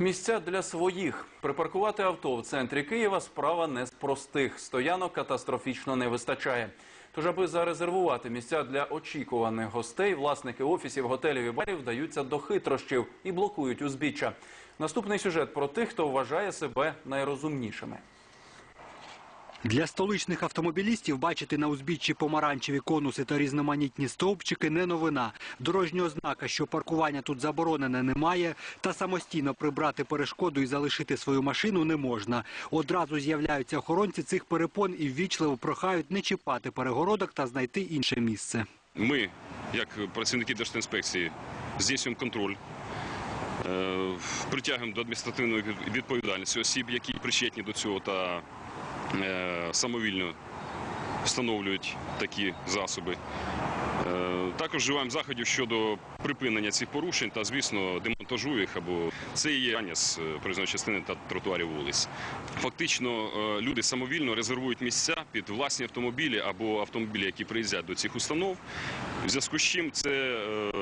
Місця для своїх припаркувати авто в центрі Києва справа не з простих. Стоянок катастрофічно не вистачає. Тож, аби зарезервувати місця для очікуваних гостей, власники офісів, готелів і барів вдаються до хитрощів і блокують узбіччя. Наступний сюжет про тих, хто вважає себе найрозумнішими. Для столичних автомобілістів бачити на узбіччі помаранчеві конуси та різноманітні стовпчики не новина. Дорожнього знака, що паркування тут заборонене, немає, та самостійно прибрати перешкоду і залишити свою машину не можна. Одразу з'являються охоронці цих перепон і ввічливо прохають не чіпати перегородок та знайти інше місце. Ми, як працівники Держінспекції, здійснюємо контроль, е, притягуємо до адміністративної відповідальності осіб, які причетні до цього та самовільно встановлюють такі засоби. Е, Також вживаємо заходів щодо припинення цих порушень та, звісно, демонтажу їх або це є питання з е, проїзної частини та тротуарів вулиць. Фактично, е, люди самовільно резервують місця під власні автомобілі або автомобілі, які приїздять до цих установ. В зв'язку з чим це е,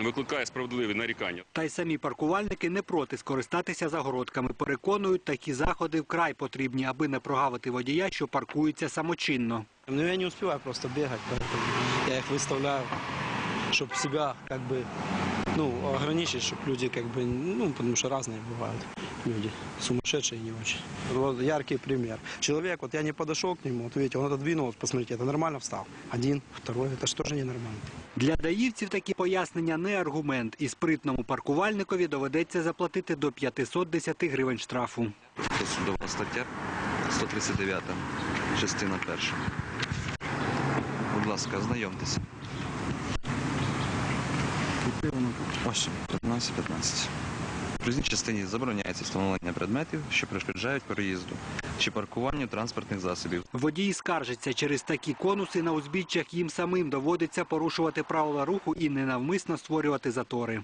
викликає справедливі нарікання. Та й самі паркувальники не проти скористатися загородками. Переконують, такі заходи вкрай потрібні, аби не прогавити водія, що паркується самочинно. Ну, я не успеваю просто бегать, поэтому я их выставляю, чтобы себя как бы, ну, ограничить, чтобы люди как бы, ну, потому что разные бывают люди, сумасшедшие и не очень. Вот яркий пример. Человек, вот я не подошел к нему, вот видите, он отодвинул, вот посмотрите, это нормально встал. Один, второй, это же тоже ненормально. Для даївців такі пояснення не аргумент. І спритному паркувальникові доведеться заплатити до 510 гривень штрафу. Це судова стаття 139, частина перша. Будь ласка, ознайомтеся. Ось 15-15. В проїзній частині забороняється встановлення предметів, що перешкоджають проїзду чи паркуванню транспортних засобів. Водії скаржаться, через такі конуси на узбіччях їм самим доводиться порушувати правила руху і ненавмисно створювати затори.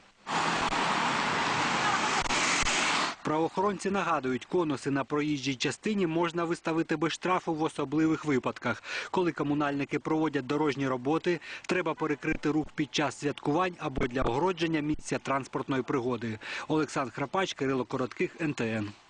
Правоохоронці нагадують, конуси на проїжджій частині можна виставити без штрафу в особливих випадках. Коли комунальники проводять дорожні роботи, треба перекрити рух під час святкувань або для огородження місця транспортної пригоди. Олександр Храпач, Кирило Коротких, НТН.